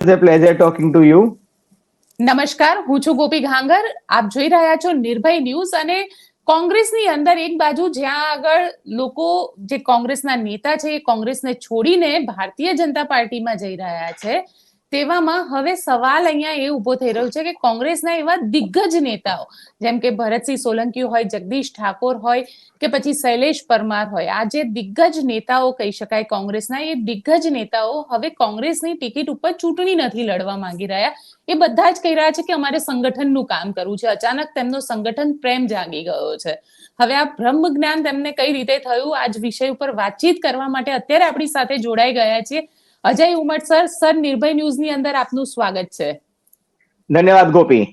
It's a pleasure talking to you નમસ્કાર, હું છું ગોપી ઘાંગર. આપ જોઈ રહ્યા છો નિર્ભય ન્યૂઝ અને કોંગ્રેસની અંદર એક બાજુ જ્યાં આગળ લોકો જે કોંગ્રેસના નેતા છે એ કોંગ્રેસને છોડીને ભારતીય જનતા પાર્ટીમાં જઈ રહ્યા છે. તેવામાં હવે સવાલ અહીંયા એ ઊભો થઈ રહ્યો છે કે કોંગ્રેસના એવા દિગ્ગજ નેતાઓ, જેમ કે ભરતસિંહ સોલંકી હોય, જગદીશ ઠાકોર હોય કે પછી શૈલેષ પરમાર હોય, આ જે દિગ્ગજ નેતાઓ કહી શકાય કોંગ્રેસના, એ દિગ્ગજ નેતાઓ હવે કોંગ્રેસની ટિકિટ ઉપર ચૂંટણી નથી લડવા માંગી રહ્યા. એ બધા જ કહી રહ્યા છે કે અમારે સંગઠનનું કામ કરવું છે. અચાનક તેમનો સંગઠન પ્રેમ જાગી ગયો છે. હવે આ બ્રહ્મ જ્ઞાન તેમને કઈ રીતે થયું? આજ વિષય ઉપર વાતચીત કરવા માટે અત્યારે આપણી સાથે જોડાઈ ગયા છે અજય ઉમટ સર સર નિર્ભય ન્યૂઝની અંદર આપનું સ્વાગત છે. ધન્યવાદ ગોપી.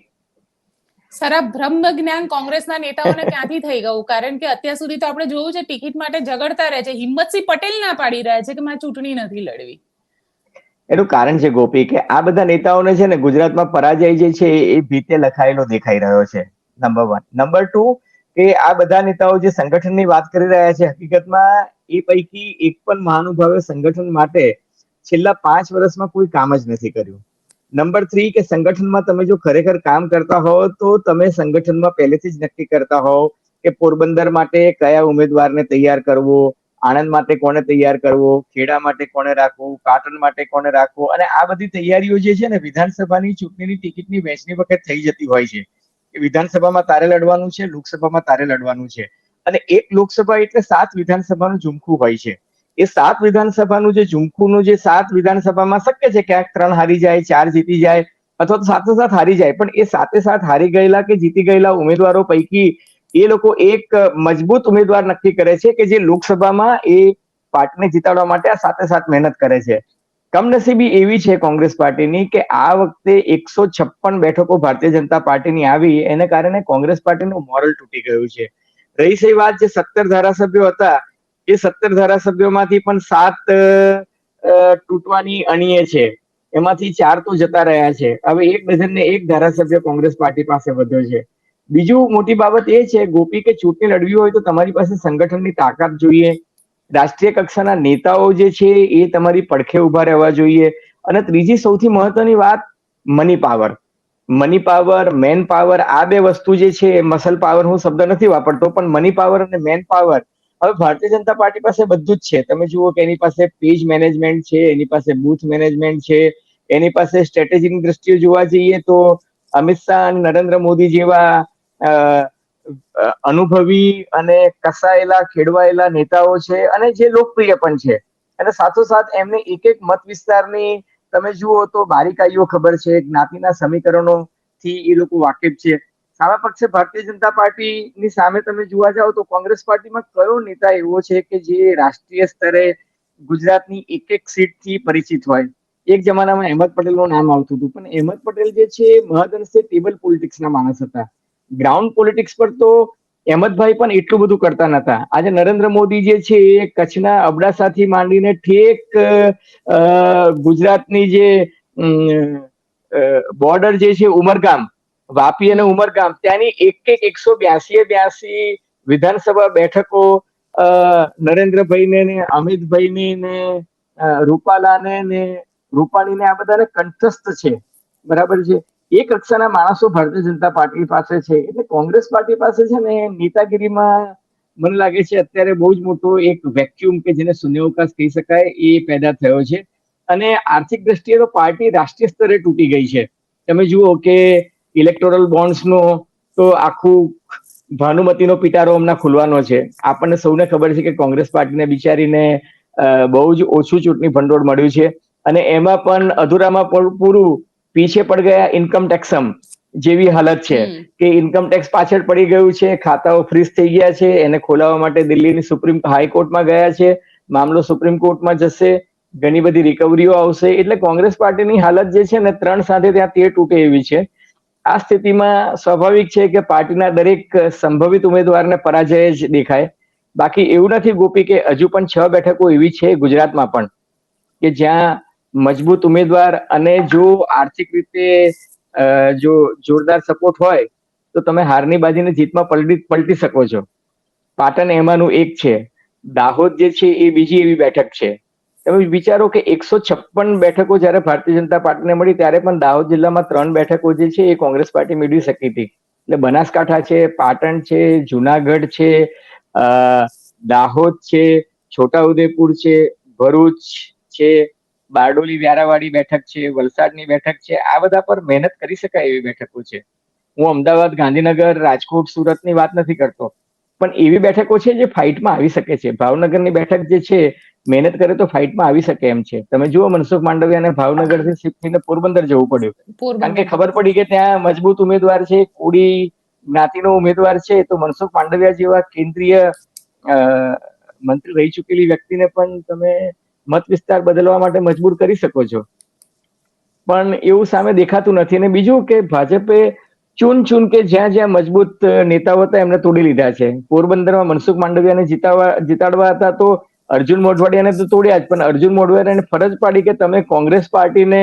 સર આ બ્રહ્મ જ્ઞાન કોંગ્રેસના નેતાઓને ક્યાંથી થઈ ગયું કારણ કે અત્યાર સુધી તો આપણે જોયું છે ટિકિટ માટે ઝઘડતા રહે છે હિંમતસિંહ પટેલ ના પાડી રહ્યા છે કે મારે ચૂંટણી નથી લડવી. એનું કારણ છે ગોપી કે આ બધા નેતાઓને છે ને ગુજરાતમાં પરાજય જે છે એ ભીતે લખાયેલો દેખાઈ રહ્યો છે નંબર વન નંબર ટુ કે આ બધા નેતાઓ જે સંગઠનની વાત કરી રહ્યા છે હકીકતમાં એ પૈકી એક પણ મહાનુભાવે સંગઠન માટે છેલ્લા પાંચ વર્ષમાં કોઈ કામ જ નથી કર્યું. નંબર થ્રી કે સંગઠનમાં તમે જો ખરેખર કામ કરતા હો તો તમે સંગઠનમાં પહેલેથી જ નક્કી કરતા હોવ કે પોરબંદર માટે કયા ઉમેદવારને તૈયાર કરવો, આણંદ માટે કોને તૈયાર કરવો, ખેડા માટે કોને રાખવું, પાટણ માટે કોને રાખવું, અને આ બધી તૈયારીઓ જે છે ને વિધાનસભાની ચૂંટણીની ટિકિટની વહેંચણી વખત થઈ જતી હોય છે. કે વિધાનસભામાં તારે લડવાનું છે, લોકસભામાં તારે લડવાનું છે. અને એક લોકસભા એટલે સાત વિધાનસભાનું ઝુમખું હોય છે. એ સાત વિધાનસભાનું જે ઝુમખુનું જે સાત વિધાનસભામાં શક્ય છે ક્યાંક ત્રણ હારી જાય, ચાર જીતી જાય અથવા તો સાથે સાથ હારી જાય, પણ એ સાથે સાથ હારી ગયેલા કે જીતી ગયેલા ઉમેદવારો પૈકી એ લોકો એક મજબૂત ઉમેદવાર નક્કી કરે છે કે જે લોકસભામાં એ પાર્ટીને જીતાડવા માટે આ સાથે સાથ મહેનત કરે છે. કમનસીબી એવી છે કોંગ્રેસ પાર્ટીની કે આ વખતે એકસો છપ્પન બેઠકો ભારતીય જનતા પાર્ટીની આવી, એને કારણે કોંગ્રેસ પાર્ટીનું મોરલ તૂટી ગયું છે. રહી સહી વાત જે સત્તર ધારાસભ્યો હતા એ સત્તર ધારાસભ્યોમાંથી પણ સાત તૂટવાની અણીએ છે. એમાંથી ચાર તો જતા રહ્યા છે. હવે એક ડઝન ને એક ધારાસભ્ય કોંગ્રેસ પાર્ટી પાસે વધ્યો છે. બીજું મોટી બાબત એ છે, ગોપી, કે ચૂંટણી લડવી હોય તો તમારી પાસે સંગઠનની તાકાત જોઈએ. રાષ્ટ્રીય કક્ષાના નેતાઓ જે છે એ તમારી પડખે ઊભા રહેવા જોઈએ. અને ત્રીજી સૌથી મહત્વની વાત money power money power man power આ બે વસ્તુ જે છે મસલ પાવર હું શબ્દ નથી વાપરતો, પણ મની પાવર અને મેન પાવર હવે ભારતીય જનતા પાર્ટી પાસે બધું જ છે. તમે જુઓ કે એની પાસે પેજ મેનેજમેન્ટ છે, એની પાસે બૂથ મેનેજમેન્ટ છે, એની પાસે સ્ટ્રેટેજીની દ્રષ્ટિએ જોવા જઈએ તો અમિત શાહ, નરેન્દ્ર મોદી જેવા અનુભવી અને કસાયેલા, ખેડવાયેલા નેતાઓ છે અને જે લોકપ્રિય પણ છે. અને સાથોસાથ એમને એક એક મત વિસ્તારની તમે જુઓ તો બારીકાઈઓ ખબર છે, જ્ઞાતિના સમીકરણો થી એ લોકો વાકેફ છે. સામા પક્ષે ભારતીય જનતા પાર્ટીની સામે તમે જોવા જાઓ તો કોંગ્રેસ પાર્ટીમાં કયો નેતા એવો છે કે જે રાષ્ટ્રીય સ્તરે ગુજરાતની એક એક સીટથી પરિચિત હોય? એક જમાનામાં અહેમદ પટેલનું નામ આવતું હતું, પણ અહેમદ પટેલ જે છે મહદઅંશે ટેબલ પોલિટિક્સના માણસ હતા. ગ્રાઉન્ડ પોલિટિક્સ પર તો અહેમદભાઈ પણ એટલું બધું કરતા નતા. આજે નરેન્દ્ર મોદી જે છે, એ કચ્છના અબડાસાથી માંડીને ઠેક ગુજરાતની જે બોર્ડર જે છે, ઉમરગામ વાપી અને ઉમરગામ ત્યાંની એક એક એકસો બ્યાસી બ્યાસી વિધાનસભા બેઠકો નરેન્દ્રભાઈને ને, અમિતભાઈને ને રૂપાલાને ને, રૂપાણીને આ બધાને કંઠસ્થ છે. બરાબર છે? એ કક્ષાના માણસો ભારતીય જનતા પાર્ટી પાસે છે. એટલે કોંગ્રેસ પાર્ટી પાસે છે ને, નેતાગીરીમાં મને લાગે છે અત્યારે બહુ જ મોટો એક વેક્યુમ કે જેને શૂન્યાવકાશ કહી શકાય, એ પેદા થયો છે. અને આર્થિક દ્રષ્ટિએ તો પાર્ટી રાષ્ટ્રીય સ્તરે તૂટી ગઈ છે. તમે જુઓ કે ઇલેક્ટોરલ બોન્ડ્સનો તો આખું ભાનુમતીનો પિટારો હમણાં ખુલવાનો છે. આપણને સૌને ખબર છે કે કોંગ્રેસ પાર્ટીને બિચારીને બહુ જ ઓછું ચૂંટણી ભંડોળ મળ્યું છે. અને એમાં પણ અધૂરામાં પૂરું પીછે પડ ગયા ઇન્કમ ટેક્સમ જેવી હાલત છે. કે ઇન્કમ ટેક્સ પાછળ પડી ગયું છે ખાતાઓ ફ્રીઝ થઈ ગયા છે એને ખોલાવવા માટે દિલ્હીની સુપ્રીમ હાઈકોર્ટમાં ગયા છે મામલો સુપ્રીમ કોર્ટમાં જશે ઘણી બધી રિકવરીઓ આવશે. એટલે કોંગ્રેસ પાર્ટીની હાલત જે છે ને ત્રણ સાથે ત્યાં તે તૂટે એવી છે. આ સ્થિતિમાં સ્વાભાવિક છે કે પાર્ટીના દરેક સંભવિત ઉમેદવારને પરાજય જ દેખાય. બાકી એવું નથી ગોપી કે હજુ પણ છ બેઠકો એવી છે ગુજરાતમાં પણ કે જ્યાં મજબૂત ઉમેદવાર અને જો આર્થિક રીતે જો જોરદાર સપોર્ટ હોય, તો તમે હારની બાજીને જીતમાં પલટી પલટી શકો છો. પાટણ એમાંનું એક છે. દાહોદ જે છે એ બીજી એવી બેઠક છે. તમે વિચારો કે એકસો છપ્પન બેઠકો જ્યારે ભારતીય જનતા પાર્ટીને મળી, ત્યારે પણ દાહોદ જિલ્લામાં ત્રણ બેઠકો જે છે એ કોંગ્રેસ પાર્ટી મેળવી શકી હતી. એટલે બનાસકાંઠા છે, પાટણ છે, જુનાગઢ છે દાહોદ છે, છોટાઉદેપુર છે, ભરૂચ છે, બારડોલી વ્યારાવાડી બેઠક છે, વલસાડની બેઠક છે, આ બધા પર મહેનત કરી શકાય એવી બેઠકો છે. હું અમદાવાદ, ગાંધીનગર, રાજકોટ, સુરતની વાત નથી કરતો. પણ એવી બેઠકો છે જે ફાઇટમાં આવી શકે છે. ભાવનગરની બેઠક જે છે મહેનત કરે તો ફાઇટમાં આવી શકે એમ છે. તમે જુઓ મનસુખ માંડવિયાને ભાવનગરથી શિફ્ટ થઈને પોરબંદર જવું પડ્યું. કારણ કે ખબર પડી કે ત્યાં મજબૂત ઉમેદવાર છે કોડી જ્ઞાતિનો ઉમેદવાર છે તો મનસુખ માંડવિયા જેવા કેન્દ્રીય મંત્રી રહી ચૂકેલી વ્યક્તિને પણ તમે મત વિસ્તાર બદલવા માટે મજબૂર કરી શકો છો. પણ એવું સામે દેખાતું નથી. અને બીજું કે ભાજપે ચૂન ચૂન કે જ્યાં જ્યાં મજબૂત નેતાઓ હતા એમને તોડી લીધા છે. પોરબંદરમાં મનસુખ માંડવિયાને જીતાવા જીતાડવા હતા તો અર્જુન મોઢવાડિયાને તો તોડ્યા જ, પણ અર્જુન મોઢવાડિયાને ફરજ પાડી કે તમે કોંગ્રેસ પાર્ટીને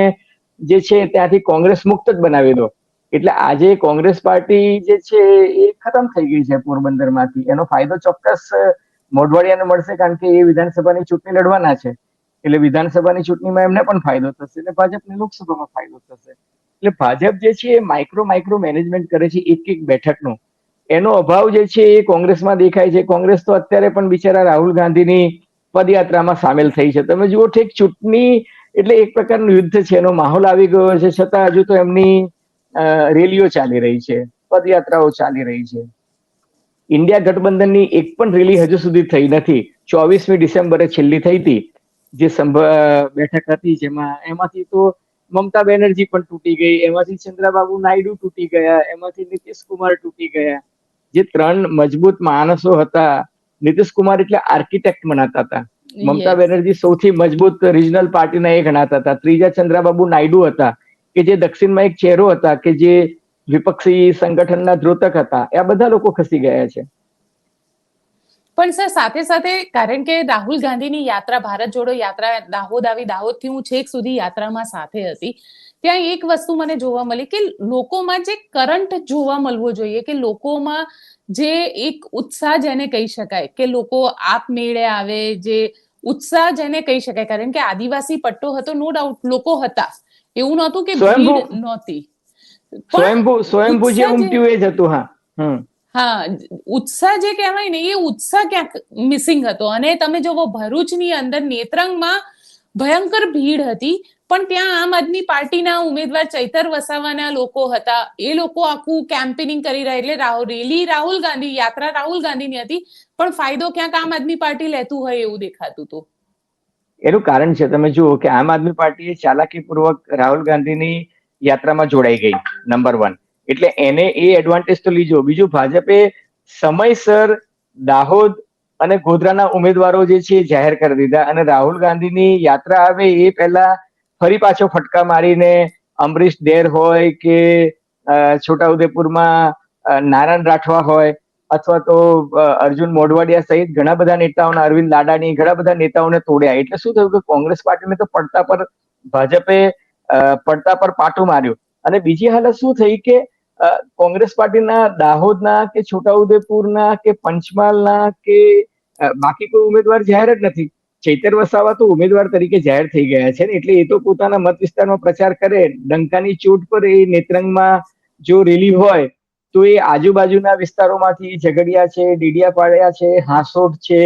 જે છે ત્યાંથી કોંગ્રેસ મુક્ત જ બનાવી દો. એટલે આજે કોંગ્રેસ પાર્ટી જે છે એ ખતમ થઈ ગઈ છે પોરબંદરમાંથી. એનો ફાયદો ચોક્કસ મોઢવાડિયાને મળશે કારણ કે એ વિધાનસભાની ચૂંટણી લડવાના છે. એટલે વિધાનસભાની ચૂંટણીમાં એમને પણ ફાયદો થશે અને ભાજપને લોકસભામાં ફાયદો થશે. એટલે ભાજપ જે છે એ માઇક્રો માઇક્રો મેનેજમેન્ટ કરે છે એક એક બેઠકનો. એનો અભાવ જે છે એ કોંગ્રેસમાં દેખાય છે. કોંગ્રેસ તો અત્યારે પણ બિચારા રાહુલ ગાંધીની પદયાત્રામાં સામેલ થઈ છે. તમે જુઓ ઠીક ચૂંટણી એટલે એક પ્રકારનું યુદ્ધ છે, એનો માહોલ આવી ગયો છે. છતાં હજુ તો એમની રેલીઓ ચાલી રહી છે, પદયાત્રાઓ ચાલી રહી છે. ઇન્ડિયા ગઠબંધનની એક પણ રેલી હજુ સુધી થઈ નથી. ચોવીસમી ડિસેમ્બરે છેલ્લી થઈ હતી, જે બેઠક હતી જેમાં એમાંથી તો મમતા બેનર્જી પણ તૂટી ગઈ, એમાંથી ચંદ્રબાબુ નાયડુ તૂટી ગયા, એમાંથી નીતિશ કુમાર તૂટી ગયા. જે ત્રણ મજબૂત માણસો હતા નીતિશ કુમાર એટલે આર્કિટેક્ટ મનાતા હતા. મમતા બેનર્જી સૌથી મજબૂત રિજનલ પાર્ટીના એ ગણાતા હતા. ત્રીજા ચંદ્રાબાબુ નાયડુ હતા કે જે દક્ષિણમાં એક ચહેરો હતા કે જે વિપક્ષી સંગઠનના ધ્રોતક હતા. આ બધા લોકો ખસી ગયા છે. પણ સર સાથે સાથે કારણ કે રાહુલ ગાંધીની યાત્રા ભારત જોડો યાત્રા દાહોદ આવી દાહોદથી હું છેક સુધી યાત્રામાં સાથે હતી ત્યાં એક વસ્તુ મને જોવા મળી કે લોકોમાં જે કરંટ જોવા મળવો જોઈએ કે લોકોમાં જે એક ઉત્સાહ જેને કહી શકાય કે લોકો આપમેળે આવે જે ઉત્સાહ જેને કહી શકાય. કારણ કે આદિવાસી પટ્ટો હતો નો ડાઉટ લોકો હતા. એવું નહોતું કે. ભીડ નહોતી. સ્વયંભૂ સ્વયંભૂ જે ઉમટ્યું એ જ હતું હા. હા ઉત્સાહ જે કહેવાય ને એ ઉત્સાહ ક્યાંક મિસિંગ હતો. અને તમે જોવો ભરૂચની અંદર નેત્રંગમાં ભયંકર ભીડ હતી, પણ ત્યાં આમ આદમી પાર્ટીના ઉમેદવાર ચૈતર વસાવાના લોકો હતા. એ લોકો આખું કેમ્પેનિંગ કરી રહ્યા એટલે રાહુલ, રેલી રાહુલ ગાંધી, યાત્રા રાહુલ ગાંધીની હતી, પણ ફાયદો ક્યાંક આમ આદમી પાર્ટી લેતું હોય એવું દેખાતું હતું. એનું કારણ છે, તમે જુઓ કે આમ આદમી પાર્ટીએ ચાલાકીપૂર્વક રાહુલ ગાંધીની યાત્રામાં જોડાઈ ગઈ નંબર વન એટલે એને એ એડવાન્ટેજ તો લીધો બીજું ભાજપે સમયસર દાહોદ અને ગોધરાના ઉમેદવારો જે છે જાહેર કરી દીધા અને રાહુલ ગાંધીની યાત્રા આવે એ પહેલા ફરી પાછો ફટકા મારીને અમરીશ ડેર હોય કે છોટાઉદેપુરમાં નારાયણ રાઠવા હોય અથવા તો અર્જુન મોઢવાડિયા સહિત ઘણા બધા નેતાઓને, અરવિંદ લાડાની, ઘણા બધા નેતાઓને તોડ્યા. એટલે શું થયું કે કોંગ્રેસ પાર્ટીને તો પડતા પર ભાજપે પડતા પર પાટું માર્યું. અને બીજી હાલત શું થઈ કે કોંગ્રેસ પાર્ટીના દાહોદના કે છોટાઉદેપુરના કે પંચમહાલના કે બાકી કોઈ ઉમેદવાર જાહેર જ નથી. ચૈતર વસાવા તો ઉમેદવાર તરીકે જાહેર થઈ ગયા છે ને, એટલે એ તો પોતાના મત વિસ્તારમાં પ્રચાર કરે. ડંકાની ચોટ પર એ નેત્રંગમાં જો રેલી હોય, તો એ આજુબાજુના વિસ્તારોમાંથી ઝઘડિયા છે, ડીડિયાપાડિયા છે, હાંસોટ છે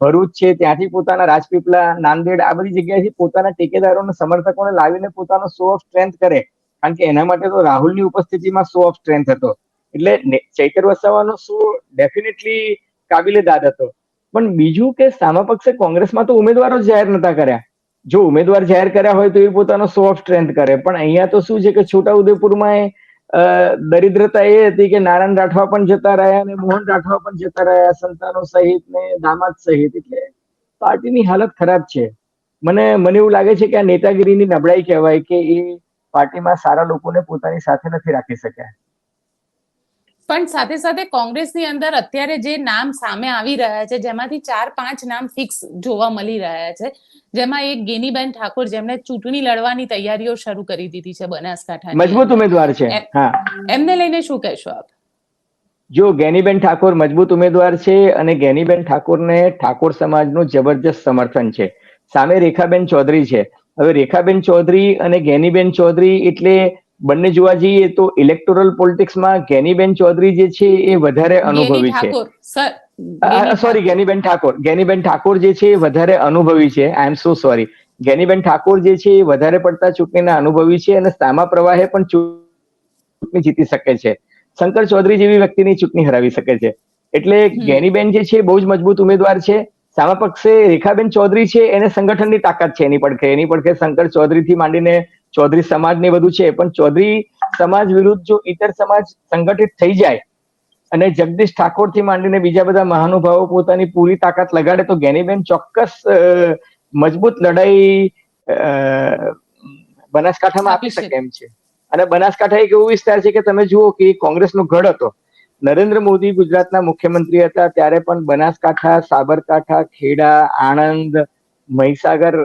ભરૂચ છે, ત્યાંથી પોતાના રાજપીપળા નાંદેડ, આ બધી જગ્યાએથી પોતાના ટેકેદારોને, સમર્થકોને લાવીને પોતાનો શો ઓફ સ્ટ્રેન્થ કરે. કારણ કે એના માટે તો રાહુલની ઉપસ્થિતિમાં શો ઓફ સ્ટ્રેન્થ હતો. એટલે ચૈતર વસાવાનો શો ડેફિનેટલી કાબિલે દાદ હતો. પણ બીજું કે સામા પક્ષે કોંગ્રેસમાં તો ઉમેદવારો જાહેર નતા કર્યા. જો ઉમેદવાર જાહેર કર્યા હોય તો એ પોતાનો શો ઓફ સ્ટ્રેન્થ કરે. પણ અહીંયા તો શું છે કે છોટાઉદેપુરમાં એ દરિદ્રતા એ હતી કે નારાયણ રાઠવા પણ જતા રહ્યા અને મોહન રાઠવા પણ જતા રહ્યા, સંતાનો સહિત ને દામાદ સહિત. એટલે પાર્ટીની હાલત ખરાબ છે. મને મને એવું લાગે છે કે આ નેતાગીરીની નબળાઈ કહેવાય કે એ પાર્ટીમાં સારા લોકોને પોતાની સાથે નથી રાખી શક્યા. પણ સાથે સાથે કોંગ્રેસની અંદર અત્યારે જે નામ સામે આવી રહ્યા છે જેમાંથી ચાર પાંચ નામ ફિક્સ જોવા મળી રહ્યા છે. જેમાં એક ગેનીબેન ઠાકોર જેમણે ચૂંટણી લડવાની તૈયારીઓ શરૂ કરી દીધી છે બનાસકાંઠા મજબૂત ઉમેદવાર છે હા. એમને લઈને શું કહેશો આપ? જો ગેનીબેન ઠાકોર મજબૂત ઉમેદવાર છે અને ગેનીબેન ઠાકોરને ઠાકોર સમાજનું જબરજસ્ત સમર્થન છે. સામે રેખાબેન ચૌધરી છે. હવે રેખાબેન ચૌધરી અને ગેનીબેન ચૌધરી એટલે બંને જોવા જઈએ તો ઇલેક્ટોરલ પોલિટિક્સમાં ગેનીબેન ચૌધરી જે છે એ વધારે અનુભવી છે. સોરી ગેનીબેન ઠાકોર. ગેનીબેન ઠાકોર જે છે એ વધારે અનુભવી છે. I am so sorry Geniben Thakor જે છે એ વધારે પડતા ચૂંટણીના અનુભવી છે અને સામા પ્રવાહે પણ ચૂંટણી જીતી શકે છે. શંકર ચૌધરી જેવી વ્યક્તિની ચૂંટણી હરાવી શકે છે. એટલે ગેનીબેન જે છે બહુ જ મજબૂત ઉમેદવાર છે. સામા પક્ષે રેખાબેન ચૌધરી છે એને સંગઠનની તાકાત છે એની પડખે. એની પડખે શંકર ચૌધરી થી માંડીને ચૌધરી સમાજ ને બધું છે. પણ ચૌધરી સમાજ વિરુદ્ધ જો ઇતર સમાજ સંગઠિત થઈ જાય અને જગદીશ ઠાકોરથી માંડીને બીજા બધા મહાનુભાવો પોતાની પૂરી તાકાત લગાડે તો ગેનીબેન ચોક્કસ મજબૂત લડાઈ બનાસકાંઠામાં આપી શકે એમ છે. અને બનાસકાંઠા એક એવો વિસ્તાર છે કે તમે જુઓ કે કોંગ્રેસનો ગઢ હતો. નરેન્દ્ર મોદી ગુજરાતના મુખ્યમંત્રી હતા ત્યારે પણ બનાસકાંઠા સાબરકાંઠા ખેડા આણંદ મહીસાગર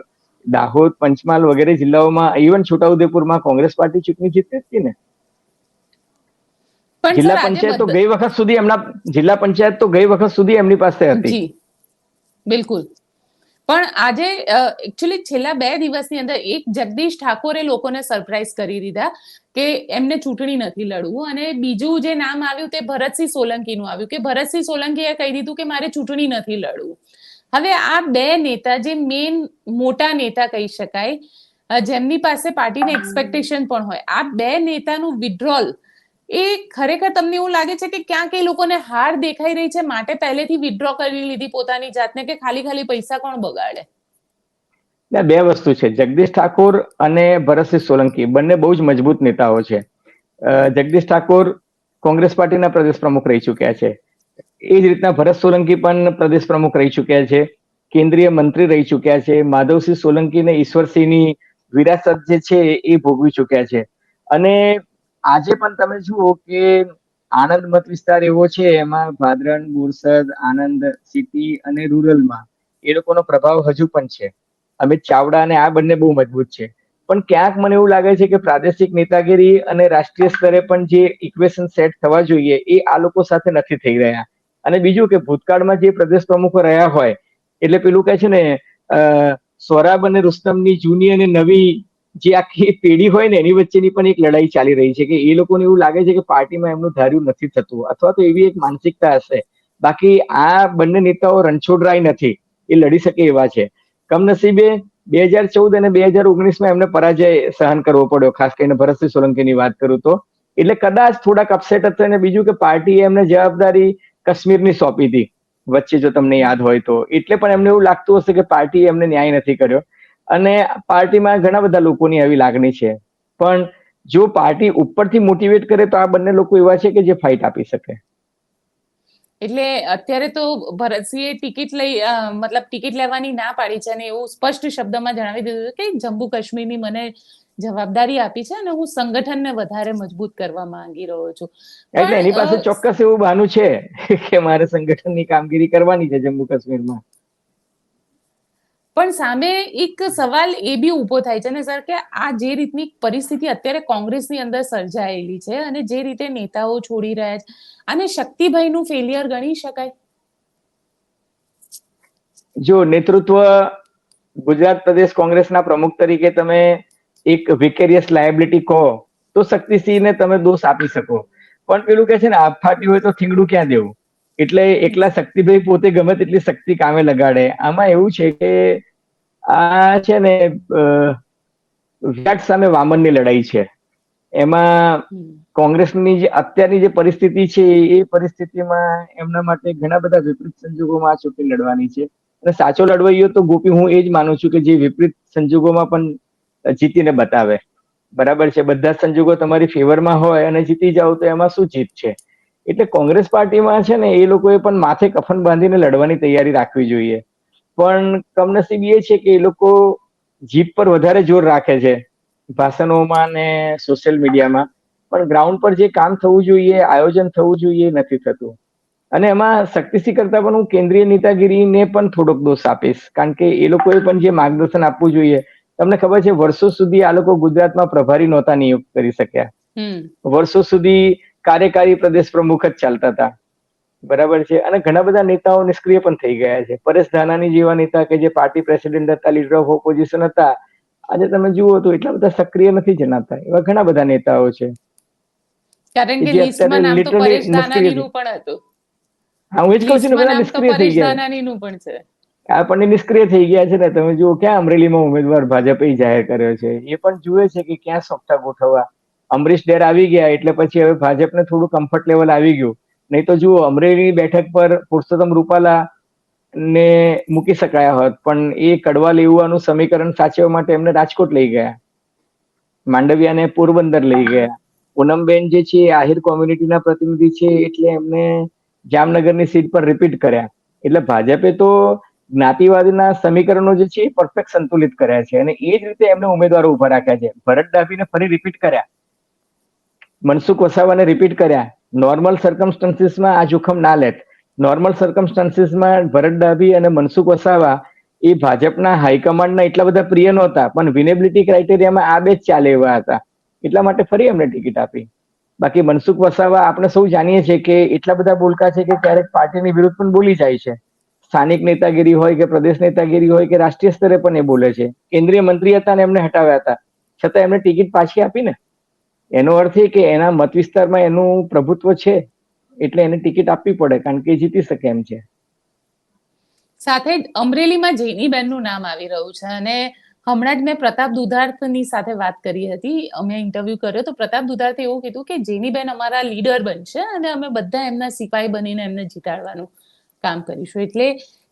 દાહોદ પંચમહાલ વગેરે જિલ્લાઓમાં ઇવન છોટાઉદેપુરમાં કોંગ્રેસ પાર્ટી ચૂંટણી જીતી હતી ને? જિલ્લા પંચાયત તો ગઈ વખત સુધી એમના જિલ્લા પંચાયત તો ગઈ વખત સુધી એમની પાસે હતી. બિલકુલ. પણ આજે એકચ્યુઅલી છેલ્લા બે દિવસની અંદર એક જગદીશ ઠાકોરે લોકોને સરપ્રાઈઝ કરી દીધા કે એમને ચૂંટણી નથી લડવું અને બીજું જે નામ આવ્યું તે ભરતસિંહ સોલંકીનું આવ્યું કે ભરતસિંહ સોલંકીએ કહી દીધું કે મારે ચૂંટણી નથી લડવું. હવે આ બે નેતા જે મેઇન મોટા નેતા કહી શકાય જેમની પાસે પાર્ટીને એક્સપેક્ટેશન પણ હોય આ બે નેતાનું વિડ્રોલ એ ખરેખર તમને એવું લાગે છે કે ક્યાંક એ લોકોને હાર દેખાઈ રહી છે? માટે પહેલેથી વિડ્રો કરી લીધી પોતાની જાતને કે ખાલી ખાલી પૈસા કોણ બગાડે? બે વસ્તુ છે. જગદીશ ઠાકોર અને ભરતસિંહ સોલંકી. બંને બહુ જ મજબૂત નેતાઓ છે. જગદીશ ઠાકોર કોંગ્રેસ પાર્ટીના પ્રદેશ પ્રમુખ રહી ચુક્યા છે. એ જ રીતના ભરત સોલંકી પણ પ્રદેશ પ્રમુખ રહી ચુક્યા છે. કેન્દ્રીય મંત્રી રહી ચુક્યા છે. માધવસિંહ સોલંકી ને ઈશ્વરસિંહની વિરાસત જે છે એ ભોગવી ચુક્યા છે. અને આજે પણ તમે જુઓ કે આણંદ મત વિસ્તાર એવો છે, એમાં ભાદરણ, બોરસદ, આણંદ સિટી અને રૂરલમાં એ લોકોનો પ્રભાવ હજુ પણ છે. અમિત ચાવડા અને આ બંને બહુ મજબૂત છે. પણ ક્યાંક મને એવું લાગે છે કે પ્રાદેશિક નેતાગીરી અને રાષ્ટ્રીય સ્તરે પણ જે ઇક્વેશન સેટ થવા જોઈએ એ આ લોકો સાથે નથી થઈ રહ્યા. અને બીજું કે ભૂતકાળમાં જે પ્રદેશ પ્રમુખો રહ્યા હોય, એટલે પેલું કહે છે ને સોરાબ અને રુસ્તમની જૂની અને નવી જે આખી પેઢી હોય ને એની વચ્ચેની પણ એક લડાઈ ચાલી રહી છે કે એ લોકોને એવું લાગે છે કે પાર્ટીમાં એમનું ધાર્યું નથી થતું. અથવા તો એવી એક માનસિકતા હશે. બાકી આ બંને નેતાઓ રણછોડરાય નથી. એ લડી શકે એવા છે. કમનસીબે બે હજાર ચૌદ અને બે હજાર ઓગણીસમાં એમને પરાજય સહન કરવો પડ્યો. ખાસ કરીને ભરતસિંહ સોલંકીની વાત કરું તો. એટલે કદાચ થોડાક અપસેટ હતો અને બીજું કે પાર્ટીએ એમને જવાબદારી કાશ્મીરની સોંપી હતી વચ્ચે જો તમને યાદ હોય તો. એટલે પણ એમને એવું લાગતું હશે કે પાર્ટીએ એમને ન્યાય નથી કર્યો. અને પાર્ટીમાં ઘણા બધા લોકોની આવી લાગણી છે. પણ જો પાર્ટી ઉપરથી મોટિવેટ કરે તો આ બંને લોકો એવા છે કે જે ફાઇટ આપી શકે. એટલે અત્યારે તો ભરતસિંહે ટિકિટ લઈ મતલબ ટિકિટ લેવાની ના પાડી છે અને એવું સ્પષ્ટ શબ્દમાં જણાવી દીધું કે જમ્મુ કાશ્મીરની મને જવાબદારી આપી છે અને હું સંગઠનને વધારે મજબૂત કરવા માંગી રહ્યો છું. એટલે એની પાસે ચોક્કસ એવું બહાનું છે કે મારે સંગઠનની કામગીરી કરવાની છે જમ્મુ કાશ્મીરમાં. પણ સામે એક સવાલ એ બી ઊભો થાય છે ને સર કે આ જે રીતની પરિસ્થિતિ અત્યારે કોંગ્રેસની અંદર સર્જાયેલી છે અને જે રીતે નેતાઓ છોડી રહ્યા છે, આને શક્તિભાઈનું ફેલિયર ગણી શકાય? જો નેતૃત્વ ગુજરાત પ્રદેશ કોંગ્રેસના પ્રમુખ તરીકે તમે એક વિકેરિયસ લાયબિલિટી કહો, તો શક્તિસિંહને તમે દોષ આપી શકો. પણ પેલું કે છે ને, આપ ફાટી હોય તો થીંગડું ક્યાં દેવું? એટલે એકલા શક્તિભાઈ પોતે ગમે તેટલી શક્તિ કામે લગાડે. આમાં એવું છે કે આ છે ને વિરાટ સામે વામનની લડાઈ છે. એમાં કોંગ્રેસની જે અત્યારની જે પરિસ્થિતિ છે એ પરિસ્થિતિમાં એમના માટે ઘણા બધા વિપરીત સંજોગોમાં આ ચૂંટણી લડવાની છે. અને સાચો લડવાઈયો તો ગોપી હું એ જ માનું છું કે જે વિપરીત સંજોગોમાં પણ જીતીને બતાવે. બરાબર છે? બધા સંજોગો તમારી ફેવરમાં હોય અને જીતી જાવ તો એમાં શું જીત છે? એટલે કોંગ્રેસ પાર્ટીમાં છે ને એ લોકોએ પણ માથે કફન બાંધીને લડવાની તૈયારી રાખવી જોઈએ. પણ કમનસીબ એ છે કે એ લોકો જીપ પર વધારે જોર રાખે છે ભાષણોમાં ને સોશિયલ મીડિયામાં પણ ગ્રાઉન્ડ પર જે કામ થવું જોઈએ આયોજન થવું જોઈએ નથી થતું. અને એમાં શક્તિસિંહ કરતા પણ હું કેન્દ્રીય નેતાગીરીને પણ થોડોક દોષ આપીશ. કારણ કે એ લોકોએ પણ જે માર્ગદર્શન આપવું જોઈએ તમને ખબર છે વર્ષો સુધી આ લોકો ગુજરાતમાં પ્રભારી નહોતા નિયુક્ત કરી શક્યા. વર્ષો સુધી કાર્યકારી પ્રદેશ પ્રમુખ જ ચાલતા હતા. બરાબર છે? અને ઘણા બધા નેતાઓ નિષ્ક્રિય પણ થઈ ગયા છે. પરેશ ધાનાની જેવા નેતા કે જે પાર્ટી પ્રેસિડેન્ટ હતા લીડર ઓફ ઓપોઝિશન હતા આજે તમે જુઓ તો એટલા બધા સક્રિય નથી જણાતા એવા ઘણા બધા નેતાઓ છે. કારણ કે લિસ્ટમાં નામ તો પરેશ મુશ્કેલી પણ હતું. હા હું જ કહું છું ને બધા નિષ્ક્રિય થઈ ગયા. પણ છે. આપણને નિષ્ક્રિય થઈ ગયા છે ને તમે જુઓ ક્યાં અમરેલીમાં ઉમેદવાર ભાજપે જાહેર કર્યો છે. એ પણ જુએ છે કે ક્યાં સોગઠા ગોઠવવા અમરીશ ડેર આવી ગયા એટલે પછી હવે ભાજપને થોડું કમ્ફર્ટ લેવલ આવી ગયું. નહીં તો જુઓ, અમરેલીની બેઠક પર પુરુષોત્તમ રૂપાલા ને મૂકી શકાયા હોત, પણ એ કડવા લેવાનું સમીકરણ સાચવવા માટે એમને રાજકોટ લઈ ગયા. માંડવિયાને પોરબંદર લઈ ગયા. પૂનમબેન જે છે આહિર કોમ્યુનિટીના પ્રતિનિધિ છે એટલે એમને જામનગરની સીટ પર રિપીટ કર્યા. એટલે ભાજપે તો જ્ઞાતિવાદના સમીકરણો જે છે એ પરફેક્ટ સંતુલિત કર્યા છે અને એ જ રીતે એમને ઉમેદવારો ઊભા રાખ્યા છે. ભરત ડાભીને ફરી રિપીટ કર્યા. મનસુખ વસાવાને રિપીટ કર્યા. નોર્મલ સર્કમસ્ટન્સીસમાં આ જોખમ ના લેત. નોર્મલ સર્કમસ્ટન્સીસમાં ભરત ડાભી અને મનસુખ વસાવા એ ભાજપના હાઈકમાન્ડના એટલા બધા પ્રિય નહોતા, પણ વિનેબિલિટી ક્રાઇટેરિયામાં આ બે જ ચાલે એવા હતા. એટલા માટે ફરી એમને ટિકિટ આપી. બાકી મનસુખ વસાવા આપણે સૌ જાણીએ છીએ કે એટલા બધા બોલકા છે કે ક્યારેક પાર્ટીની વિરુદ્ધ પણ બોલી જાય છે. સ્થાનિક નેતાગીરી હોય કે પ્રદેશ નેતાગીરી હોય કે રાષ્ટ્રીય સ્તરે પણ એ બોલે છે. કેન્દ્રીય મંત્રી હતા ને એમને હટાવ્યા હતા. છતાં એમને ટિકિટ પાછી આપી ને એનો અર્થ એ કે એના મત વિસ્તારમાં એનું પ્રભુત્વ છે, એટલે એને ટિકિટ આપવી પડે, કારણ કે જીતી શકે એમ છે. સાથે જ અમરેલીમાં જેનીબેનનું નામ આવી રહ્યું છે, અને હમણાં જ મેં પ્રતાપ દુધાર્થની સાથે વાત કરી હતી. અમે ઇન્ટરવ્યુ કર્યો, તો પ્રતાપ દુધાર્થે એવું કીધું કે જેનીબેન અમારા લીડર બનશે, અને અમે બધા એમના સિપાઈ બનીને એમને જીતાડવાનું કામ કરીશું. એટલે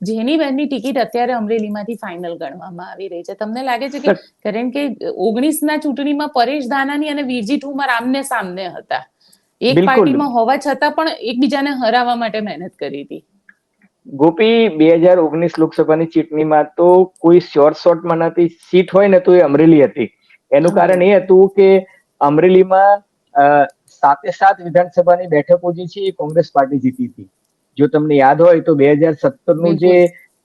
જેનીબેનની ટિકિટ અત્યારે અમરેલીમાંથી ફાઇનલ ગણવામાં આવી રહી છે. તમને લાગે છે કે કારણ કે ઓગણીસ ના ચૂંટણીમાં પરેશ ધાનાની અને વીરજી ઠુમર આમને સામને હતા. એક પાર્ટીમાં હોવા છતાં પણ એકબીજાને હરાવવા માટે મહેનત કરી હતી. ગોપી બે હજાર ઓગણીસ લોકસભાની ચૂંટણીમાં તો કોઈ શોર્ટ શોર્ટમાં નથી સીટ હોય ને તો એ અમરેલી હતી. એનું કારણ એ હતું કે અમરેલીમાં સાતે સાત વિધાનસભાની બેઠકો જે છે એ કોંગ્રેસ પાર્ટી જીતી હતી. જો તમને યાદ હોય તો બે હજાર સત્તરનું જે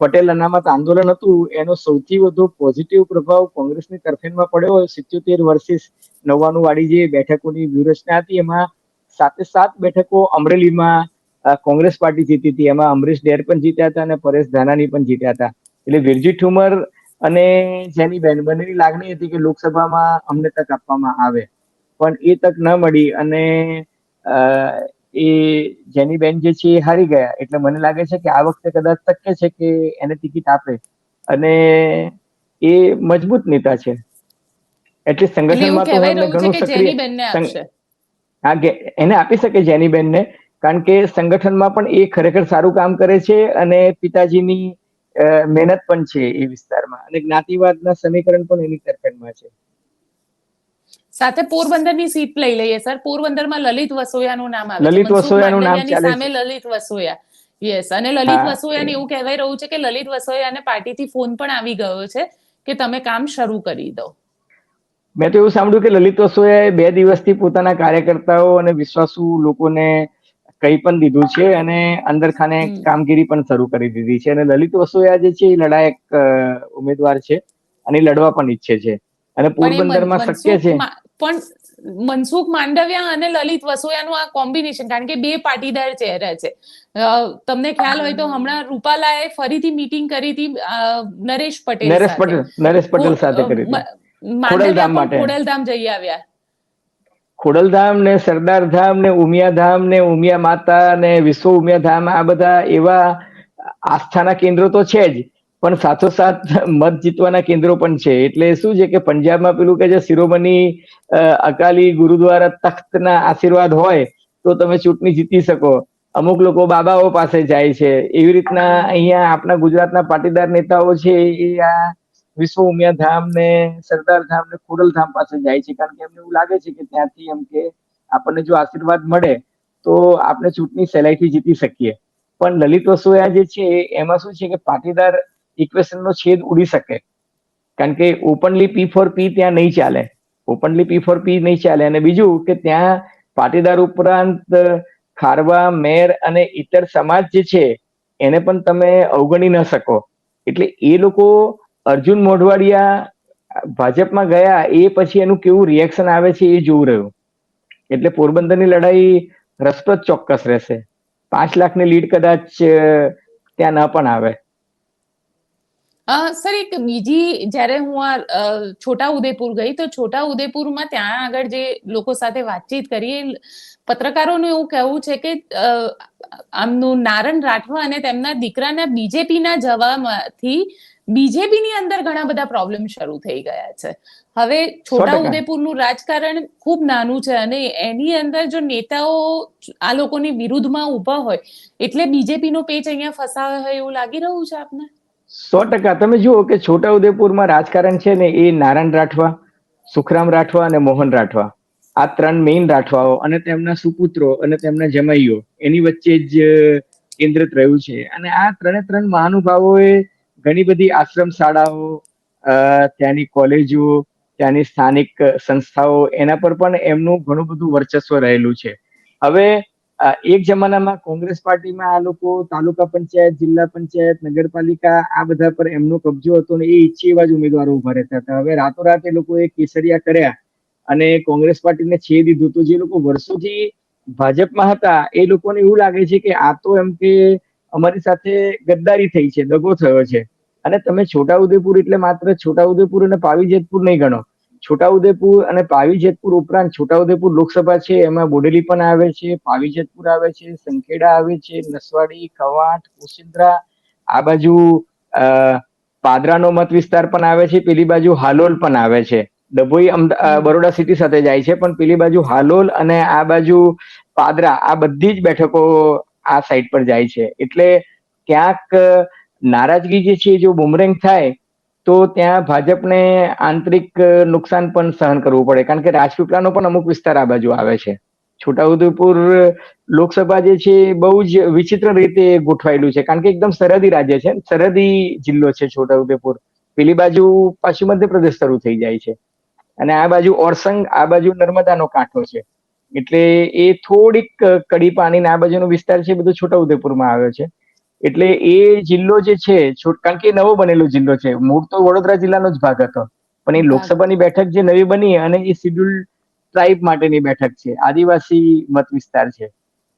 પટેલ અનામત આંદોલન હતું એનો સૌથી વધુ પોઝિટિવ પ્રભાવ કોંગ્રેસની તરફેણમાં પડ્યો હોય સિત્યોતેર વર્ષિસ નવ્વાણું વાળી જે બેઠકોની વ્યૂહરચના હતી એમાં સાતે સાત બેઠકો અમરેલીમાં કોંગ્રેસ પાર્ટી જીતી હતી. એમાં અમરીશ ડેર પણ જીત્યા હતા અને પરેશ ધાનાની પણ જીત્યા હતા. એટલે વિરજી ઠુમર અને જેની બેન બંનેની લાગણી હતી કે લોકસભામાં અમને તક આપવામાં આવે. પણ એ તક ન મળી અને અ, એ જેની બેન જે છે એ હારી ગયા. એટલે મને લાગે છે કે આ વખતે કદાચ શક્ય છે કે એને ટિકિટ આપે. અને એ મજબૂત નેતા છે. એટલે સંગઠનમાં તો એમને ઘણું સક્રિય હા એને આપી શકે જેની બેનને. કારણ કે સંગઠનમાં પણ એ ખરેખર સારું કામ કરે છે અને પિતાજીની મહેનત પણ છે એ વિસ્તારમાં. અને જ્ઞાતિવાદના સમીકરણ પણ એની તરફેણમાં છે. સાથે પોરબંદરની સીટ લઈ લઈએ સર પોરબંદરમાં લલિત વસોયાનું નામ આવે લલિત વસોયાનું નામ ચાલે સામે લલિત વસોયા. યસ અને લલિત વસોયાને એવું કહેવાય રહ્યું છે કે લલિત વસોયાને પાર્ટીથી ફોન પણ આવી ગયો છે કે તમે કામ શરૂ કરી દો. મેં તો એવું સાંભળ્યું કે લલિત વસોયાએ બે દિવસથી પોતાના કાર્યકર્તાઓ અને વિશ્વાસુ લોકોને કહી પણ દીધું છે અને અંદર ખાને. કામગીરી પણ શરૂ કરી દીધી છે. અને લલિત વસોયા જે છે એ લડાયક ઉમેદવાર છે અને લડવા પણ ઈચ્છે છે. અને પોરબંદરમાં શક્ય છે. પણ મનસુખ માંડવિયા અને લલિત વસોયાનું આ કોમ્બિનેશન કારણ કે બે પાટીદાર ચહેરા છે. તમને ખ્યાલ હોય તો હમણાં રૂપાલાએ ફરીથી મીટિંગ કરી હતી નરેશ પટેલ નરેશ પટેલ નરેશ પટેલ સાથે કરી માંડવિયા ખોડલધામ પણ માટે. ખોડલધામ જઈ આવ્યા. ખોડલધામ ને સરદારધામ ને ઉમિયાધામ ને ઉમિયા માતા ને વિશ્વ ઉમિયા ધામ આ બધા એવા આસ્થાના કેન્દ્રો તો છે જ. પણ સાથોસાથ મત જીતવાના કેન્દ્રો પણ છે. એટલે શું છે કે પંજાબમાં પેલું કે જે શિરોમણી અકાલી ગુરુદ્વારા તખ્તના આશીર્વાદ હોય તો તમે ચૂંટણી જીતી શકો. અમુક લોકો બાબાઓ પાસે જાય છે. એવી રીતના અહીંયા આપણા ગુજરાતના પાટીદાર નેતાઓ છે એ આ વિશ્વ ઉમિયા ધામ ને સરદાર ધામ ને ખોડલ ધામ પાસે જાય છે. કારણ કે એમને એવું લાગે છે કે ત્યાંથી એમ કે આપણને જો આશીર્વાદ મળે તો આપણે ચૂંટણી સહેલાઈથી જીતી શકીએ. પણ લલિત વસોયા જે છે એમાં શું છે કે પાટીદાર ઇક્વેશનનો છેદ ઉડી શકે. કારણ કે ઓપનલી પી ફોર પી ત્યાં નહીં ચાલે. ઓપનલી પી ફોર પી નહીં ચાલે. અને બીજું કે ત્યાં પાટીદાર ઉપરાંત ખારવા મેર અને ઇતર સમાજ જે છે, એને પણ તમે અવગણી ન શકો. એટલે એ લોકો અર્જુન મોઢવાડિયા ભાજપમાં ગયા એ પછી એનું કેવું રિએક્શન આવે છે એ જોવું રહ્યું. એટલે પોરબંદરની લડાઈ રસપ્રદ ચોક્કસ રહેશે. પાંચ લાખની લીડ કદાચ ત્યાં ન પણ આવે. સર એક બીજી જ્યારે હું આ છોટા ઉદેપુર ગઈ તો છોટા ઉદેપુરમાં ત્યાં આગળ જે લોકો સાથે વાતચીત કરી પત્રકારોનું એવું કહેવું છે કે આમનું નારણ રાઠવા અને તેમના દીકરાના બીજેપીના જવામાંથી બીજેપીની અંદર ઘણા બધા પ્રોબ્લેમ શરૂ થઈ ગયા છે હવે છોટા. ઉદેપુરનું રાજકારણ ખૂબ નાનું છે અને એની અંદર જો નેતાઓ આ લોકોની વિરુદ્ધમાં ઊભા હોય એટલે બીજેપીનો પેચ અહીંયા ફસાયો હોય એવું લાગી રહ્યું છે આપને સો ટકા. તમે જુઓ કે છોટાઉદેપુરમાં રાજકારણ છે ને એ નારાયણ રાઠવા, સુખરામ રાઠવા અને મોહન રાઠવા. આ ત્રણ મેઇન રાઠવાઓ અને તેમના સુપુત્રો અને તેમના જમાઈઓ. એની વચ્ચે જ કેન્દ્રિત રહ્યું છે. અને આ ત્રણે ત્રણ મહાનુભાવોએ ઘણી બધી આશ્રમ શાળાઓ ત્યાંની કોલેજો, ત્યાંની સ્થાનિક સંસ્થાઓ, એના પર પણ એમનું ઘણું બધું વર્ચસ્વ રહેલું છે. હવે એક જમાનામાં કોંગ્રેસ પાર્ટીમાં આ લોકો તાલુકા પંચાયત, જિલ્લા પંચાયત, નગરપાલિકા આ બધા પર એમનો કબજો હતો ને એ ઈચ્છે એવા જ ઉમેદવારો ઊભા રહેતા હતા. હવે રાતોરાત એ લોકોએ કેસરિયા કર્યા અને કોંગ્રેસ પાર્ટીને છે દીધું. તો જે લોકો વર્ષોથી ભાજપમાં હતા, એ લોકોને એવું લાગે છે કે આ તો એમ કે અમારી સાથે ગદ્દારી થઈ છે, દગો થયો છે. અને તમે છોટાઉદેપુર એટલે માત્ર છોટાઉદેપુર અને પાવી જેતપુર નહીં ગણો. છોટાઉદેપુર અને પાવીજેતપુર ઉપરાંત છોટાઉદેપુર લોકસભા છે, એમાં બોડેલી પણ આવે છે, પાવીજેતપુર આવે છે, સંખેડા આવે છે, નસવાડી, ખવાટ કુશિન્દ્રા આ બાજુ પાદરાનો મત વિસ્તાર પણ આવે છે, પેલી બાજુ હાલોલ પણ આવે છે. ડભોઈ બરોડા સિટી સાથે જાય છે, પણ પેલી બાજુ હાલોલ અને આ બાજુ પાદરા, આ બધી જ બેઠકો આ સાઈડ પર જાય છે. એટલે ક્યાંક નારાજગી જે છે જો બુમરેંગ થાય તો ત્યાં ભાજપને આંતરિક નુકસાન પણ સહન કરવું પડે. કારણ કે રાજપીપળાનો પણ અમુક વિસ્તાર આ બાજુ આવે છે. છોટાઉદેપુર લોકસભા જે છે બહુ જ વિચિત્ર રીતે ગોઠવાયેલું છે. કારણ કે એકદમ સરહદી રાજ્ય છે. સરહદી જિલ્લો છે છોટાઉદેપુર. પેલી બાજુ પાછું મધ્યપ્રદેશ શરૂ થઈ જાય છે. અને આ બાજુ ઓરસંગ, આ બાજુ નર્મદાનો કાંઠો છે. એટલે એ થોડીક કડી પાણી આ બાજુનો વિસ્તાર છે બધો છોટાઉદેપુરમાં આવ્યો છે. એટલે એ જિલ્લો જે છે કારણ કે નવો બનેલો જિલ્લો છે. મૂળ તો વડોદરા જિલ્લાનો જ ભાગ હતો. પણ એ લોકસભાની બેઠક જે નવી બની અને એ શિડ્યુલ ટ્રાઇબ માટેની બેઠક છે. આદિવાસી મત વિસ્તાર છે.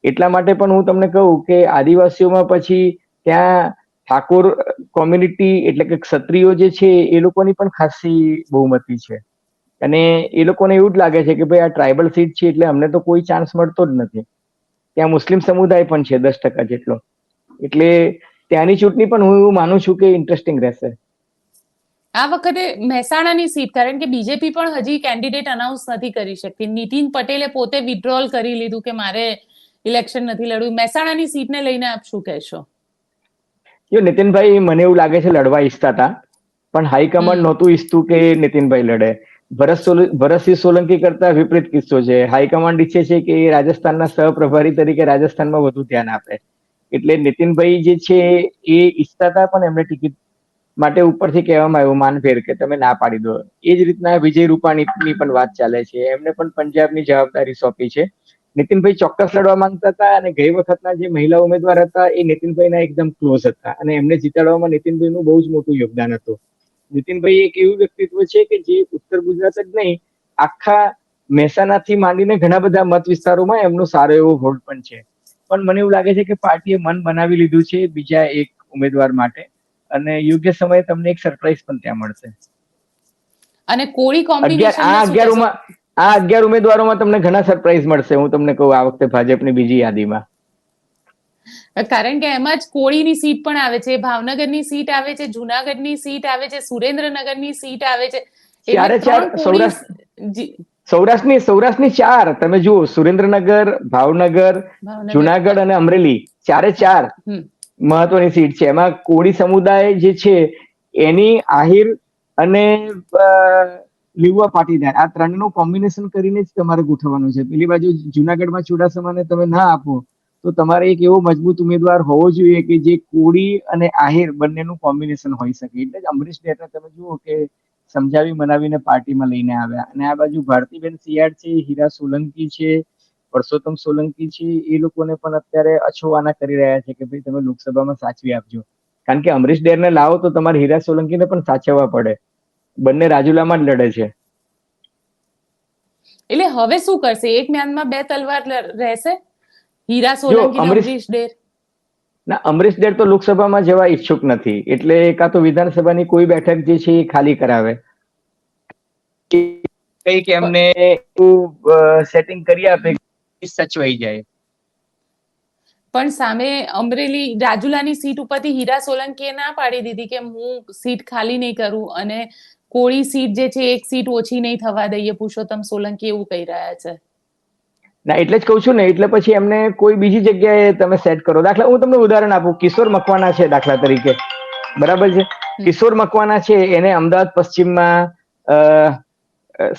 એટલા માટે પણ હું તમને કહું કે આદિવાસીઓમાં પછી ત્યાં ઠાકોર કોમ્યુનિટી એટલે કે ક્ષત્રિયો જે છે એ લોકોની પણ ખાસી બહુમતી છે. અને એ લોકોને એવું જ લાગે છે કે ભાઈ આ ટ્રાઇબલ સીટ છે એટલે અમને તો કોઈ ચાન્સ મળતો જ નથી. ત્યાં મુસ્લિમ સમુદાય પણ છે દસ ટકા જેટલો. એટલે ત્યાંની ચૂંટણી પણ હું એવું માનું છું કે ઇન્ટરેસ્ટિંગ રહેશે. આ વખતે મહેસાણાની સીટ કારણ કે બીજેપી પણ હજી કેન્ડિડેટ અનાઉન્સ નથી કરી શકતી. નીતિન પટેલે પોતે વિથડ્રોલ કરી લીધું કે મારે ઇલેક્શન નથી લડવું. મહેસાણાની સીટને લઈને આપ શું કહેશો? જો નીતિનભાઈ મને એવું લાગે છે લડવા ઈચ્છતા હતા પણ. હાઈકમાન્ડ નહોતું ઈચ્છતું કે નીતિનભાઈ લડે. ભરત ભરતસિંહ સોલંકી કરતા વિપરીત કિસ્સો છે. હાઈકમાન્ડ ઈચ્છે છે કે રાજસ્થાનના સહપ્રભારી તરીકે રાજસ્થાનમાં વધુ ધ્યાન આપે. એટલે નીતિનભાઈ જે છે એ ઈચ્છતા હતા પણ એમને ટિકિટ માટે ઉપરથી કહેવામાં આવ્યું માનફેર કે તમે ના પાડી દો. એ જ રીતના વિજય રૂપાણીની પણ વાત ચાલે છે. એમને પણ પંજાબની જવાબદારી સોંપી છે. નીતિનભાઈ ચોક્કસ લડવા માંગતા હતા અને ગઈ વખતના જે મહિલા ઉમેદવાર હતા એ નીતિનભાઈના એકદમ ક્લોઝ હતા અને એમને જીતાડવામાં નીતિનભાઈનું બહુ જ મોટું યોગદાન હતું. નીતિનભાઈ એક એવું વ્યક્તિત્વ છે કે જે ઉત્તર ગુજરાત જ નહીં, આખા મહેસાણાથી માંડીને ઘણા બધા મત વિસ્તારોમાં એમનો સારો એવો હોલ્ડ પણ છે. પણ મને એવું લાગે છે કે પાર્ટીએ મન બનાવી લીધું છે બીજા એક ઉમેદવાર માટે. અને યોગ્ય સમયે તમને એક સરપ્રાઈઝ પણ ત્યાં મળશે. અને કોળી અગિયાર આ કોમ્બિનેશન અગિયારોમાં આ અગિયાર ઉમેદવારોમાં તમને ઘણા સરપ્રાઈઝ મળશે હું તમને કહું આ વખતે ભાજપની બીજી યાદીમાં. કારણ કે એમાં જ કોળીની સીટ પણ આવે છે ભાવનગરની સીટ આવે છે જુનાગઢની સીટ આવે છે સુરેન્દ્રનગરની સીટ આવે છે. ચારે ચાર સૌરાષ્ટ્ર- સૌરાષ્ટ્રની સૌરાષ્ટ્રની ચાર. તમે જુઓ સુરેન્દ્રનગર ભાવનગર. જુનાગઢ અને અમરેલી. ચારે ચાર મહત્વની સીટ છે. એમાં કોળી સમુદાય જે છે એની આહિર અને લીવા પાટીદાર. આ ત્રણનું કોમ્બિનેશન કરીને જ તમારે ગોઠવવાનું છે. પેલી બાજુ જુનાગઢમાં ચુડાસમાને તમે ના આપો તો તમારે એક એવો મજબૂત ઉમેદવાર હોવો જોઈએ કે જે કોળી અને આહિર બંનેનું કોમ્બિનેશન હોઈ શકે. એટલે જ અમરીશ ડેરને તમે જુઓ કે સમજાવી મનાવીને પાર્ટીમાં લઈને આવ્યા. અને આ બાજુ ભારતીબેન સિયાડ છે હીરા સોલંકી છે પરસોત્તમ સોલંકી છે એ લોકોને પણ અત્યારે અછોવાના કરી રહ્યા છે કે ભાઈ તમે લોકસભામાં સાચવી આપજો. કારણ કે અમરીશ ડેરને લાવો તો તમારે હીરા સોલંકીને પણ સાચવવા પડે. બંને રાજુલામાં જ લડે છે. એટલે હવે શું કરશે? એક મ્યાનમાં બે તલવાર રહેશે? હીરા સોલંકી અમરીશ ડેર? ના અમરીશ દેડ તો લોકસભામાં જવા ઈચ્છુક નથી. એટલે કાં તો વિધાનસભાની કોઈ બેઠક જે છે એ ખાલી કરાવે. કે એમને સેટિંગ કરી આપે સચવાઈ જાય. પણ સામે અમરેલી રાજુલાની સીટ ઉપરથી હીરા સોલંકીએ ના પાડી દીધી કે હું સીટ ખાલી નહીં કરું અને કોળી સીટ જે છે એક સીટ ઓછી નહીં થવા દઈએ પુરુષોત્તમ સોલંકી એવું કહી રહ્યા છે. ના એટલે જ કહું છું ને એટલે પછી એમને કોઈ બીજી જગ્યાએ તમે સેટ કરો. દાખલા હું તમને ઉદાહરણ આપું. કિશોર મકવાના છે દાખલા તરીકે. બરાબર છે? કિશોર મકવાના છે એને અમદાવાદ પશ્ચિમમાં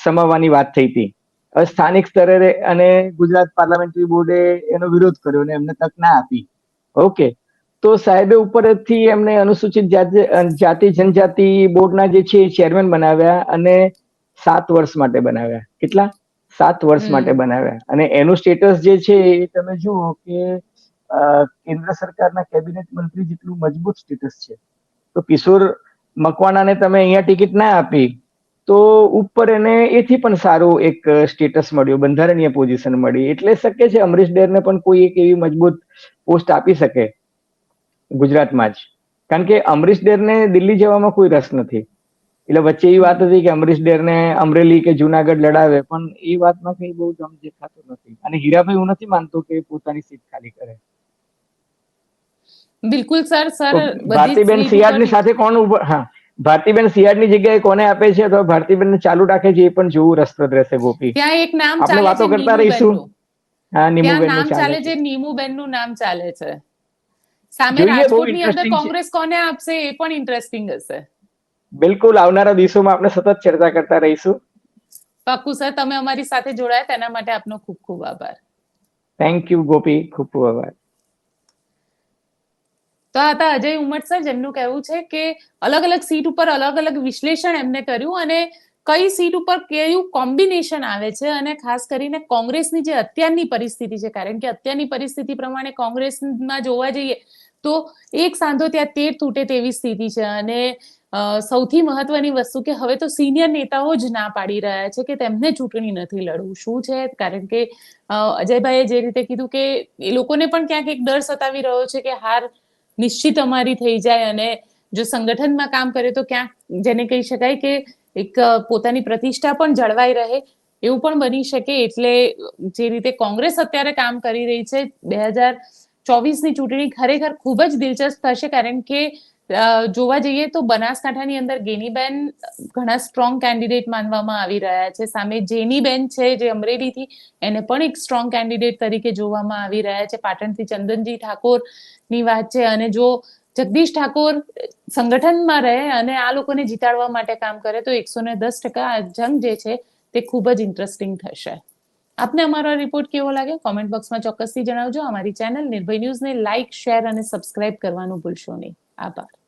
સમાવવાની વાત થઈ હતી. હવે સ્થાનિક સ્તરે અને ગુજરાત પાર્લામેન્ટરી બોર્ડે એનો વિરોધ કર્યો અને એમને તક ના આપી. ઓકે. તો સાહેબે ઉપરથી એમને અનુસૂચિત જાતિ જાતિ જનજાતિ બોર્ડના જે છે ચેરમેન બનાવ્યા અને સાત વર્ષ માટે બનાવ્યા. કેટલા? સાત વર્ષ માટે બનાવ્યા. અને એનું સ્ટેટસ જે છે એ તમે જુઓ કે કેન્દ્ર સરકારના કેબિનેટ મંત્રી જેટલું મજબૂત સ્ટેટસ છે. તો કિશોર મકવાણાને તમે અહીંયા ટિકિટ ના આપી તો ઉપર એને એથી પણ સારું એક સ્ટેટસ મળ્યું બંધારણીય પોઝિશન મળી. એટલે શક્ય છે અમરીશ ડેરને પણ કોઈ એક એવી મજબૂત પોસ્ટ આપી શકે ગુજરાતમાં જ. કારણ કે અમરીશ ડેરને દિલ્હી જવામાં કોઈ રસ નથી. એટલે વચ્ચે એ વાત હતી કે અમરીશ ડેરને અમરેલી કે જુનાગઢ લડાવે પણ એ વાતમાં કઈ બહુ દમ દેખાતો નથી. અને હીરાભાઈ હું નથી માનતો કે પોતાની સીટ ખાલી કરે. બિલકુલ સર સર ભારતીબેન સિયાડની સાથે કોણ ઊભા હા ભારતીબેન સિયાડની જગ્યાએ કોને આપે છે? અથવા ભારતીબેન ચાલુ રાખે છે એ પણ જોવું રસપ્રદ રહેશે ગોપી. ત્યાં એક નામ આપણે વાતો કરતા રહીશું. હા નીમુબેન નામ ચાલે છે. નીમુબેનનું નામ ચાલે છે. સામે રાજકોટની અંદર. કોંગ્રેસ કોને આપશે એ પણ ઇન્ટરેસ્ટિંગ હશે. બિલકુલ આવનારા દિવસોમાં આપણે સતત ચર્ચા કરતા રહીશું. પાકુ સર તમે અમારી સાથે જોડાયા તેના માટે આપનો ખૂબ ખૂબ આભાર. Thank you Gopi. ખૂબ ખૂબ આભાર. તો આ હતા અજય ઉમટ સર જેમનું કહેવું છે કે અલગ અલગ સીટ ઉપર અલગ અલગ વિશ્લેષણ એમને કર્યું અને કઈ સીટ ઉપર કયું કોમ્બિનેશન આવે છે અને ખાસ કરીને કોંગ્રેસની જે અત્યારની પરિસ્થિતિ છે કારણ કે અત્યારની પરિસ્થિતિ પ્રમાણે કોંગ્રેસમાં જોવા જઈએ તો એક સાંધો ત્યાં તેર તૂટે તેવી સ્થિતિ છે અને સૌથી મહત્વની વસ્તુ કે હવે તો સિનિયર નેતાઓ જ ના પાડી રહ્યા છે કે તેમને ચૂંટણી નથી લડવું. શું છે? કારણ કે અજયભાઈએ જે રીતે કીધું કે એ લોકોને પણ ક્યાંક એક ડર સતાવી રહ્યો છે કે હાર નિશ્ચિત અમારી થઈ જાય અને જો સંગઠનમાં કામ કરે તો ક્યાંક, જેને કહી શકાય કે એક પોતાની પ્રતિષ્ઠા પણ જળવાઈ રહે, એવું પણ બની શકે. એટલે જે રીતે કોંગ્રેસ અત્યારે કામ કરી રહી છે, બે હજાર ચોવીસની ચૂંટણી ખરેખર ખૂબ જ દિલચસ્પ થશે, કારણ કે જોવા જઈએ તો બનાસકાંઠાની અંદર ગેનીબેન ઘણા સ્ટ્રોંગ કેન્ડિડેટ માનવામાં આવી રહ્યા છે. સામે જેનીબેન છે જે અમરેલીથી, એને પણ એક સ્ટ્રોંગ કેન્ડિડેટ તરીકે જોવામાં આવી રહ્યા છે. પાટણથી ચંદનજી ઠાકોરની વાત છે અને જો જગદીશ ઠાકોર સંગઠનમાં રહે અને આ લોકોને જીતાડવા માટે કામ કરે તો એકસો ને દસ ટકા જંગ જે છે તે ખૂબ જ ઇન્ટરેસ્ટિંગ થશે. આપને અમારો રિપોર્ટ કેવો લાગે કોમેન્ટ બોક્સમાં ચોક્કસથી જણાવજો. અમારી ચેનલ નિર્ભય ન્યૂઝને લાઇક શેર અને સબસ્ક્રાઇબ કરવાનું ભૂલશો નહીં. આભાર.